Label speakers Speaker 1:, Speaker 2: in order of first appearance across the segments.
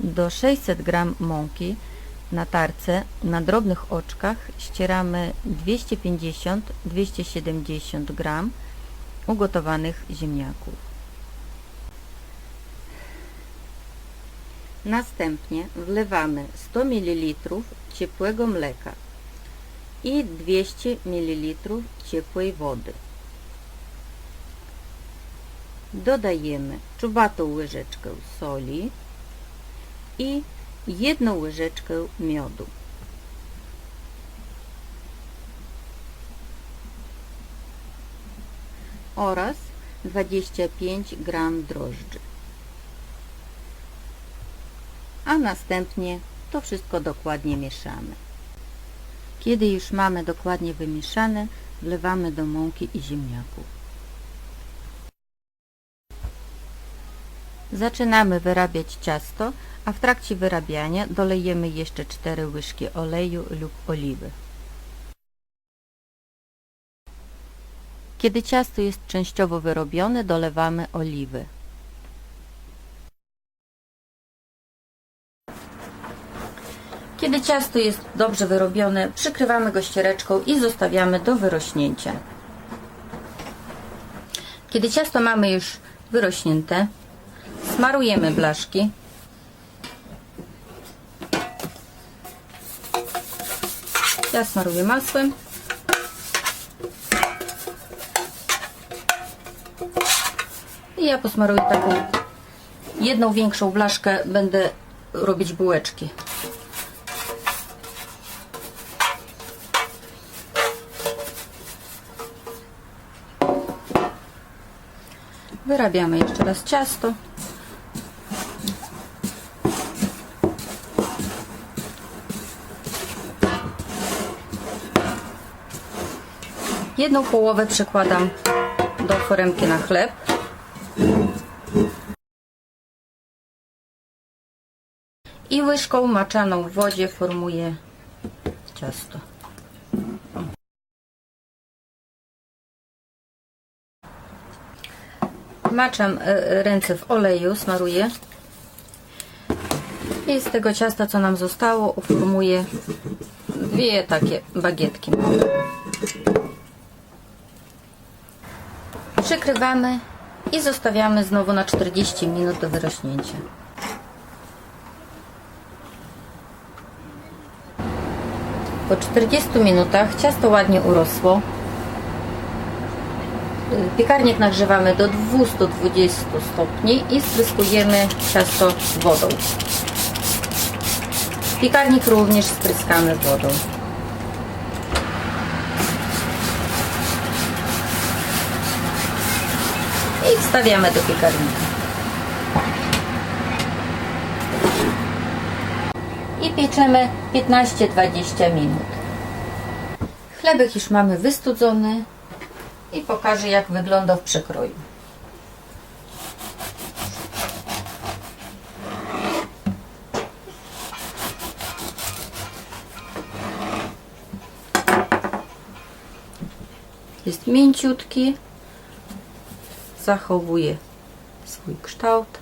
Speaker 1: Do 600 g mąki na tarce na drobnych oczkach ścieramy 250-270 g ugotowanych ziemniaków. Następnie wlewamy 100 ml ciepłego mleka i 200 ml ciepłej wody. Dodajemy czuwatą łyżeczkę soli i jedną łyżeczkę miodu. oraz 25 gram drożdży. A następnie to wszystko dokładnie mieszamy. Kiedy już mamy dokładnie wymieszane, wlewamy do mąki i ziemniaków. Zaczynamy wyrabiać ciasto, a w trakcie wyrabiania dolejemy jeszcze 4 łyżki oleju lub oliwy. Kiedy ciasto jest częściowo wyrobione, dolewamy oliwy. Kiedy ciasto jest dobrze wyrobione, przykrywamy go ściereczką i zostawiamy do wyrośnięcia. Kiedy ciasto mamy już wyrośnięte, smarujemy blaszki. Ja smaruję masłem. I ja posmaruję taką jedną większą blaszkę, będę robić bułeczki. Wyrabiamy jeszcze raz ciasto. Jedną połowę przekładam do foremki na chleb. I łyżką maczaną w wodzie formuję ciasto. Maczam e, ręce w oleju, smaruję. I z tego ciasta, co nam zostało, uformuję dwie takie bagietki. Przykrywamy i zostawiamy znowu na 40 minut do wyrośnięcia. Po 40 minutach ciasto ładnie urosło. Piekarnik nagrzewamy do 220 stopni i spryskujemy ciasto wodą. Piekarnik również spryskamy wodą. I wstawiamy do piekarnika. I pieczemy 15-20 minut. Chlebek już mamy wystudzony i pokażę jak wygląda w przekroju. Jest mięciutki, zachowuje swój kształt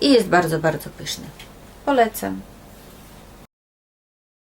Speaker 1: i jest bardzo, bardzo pyszny. Polecam.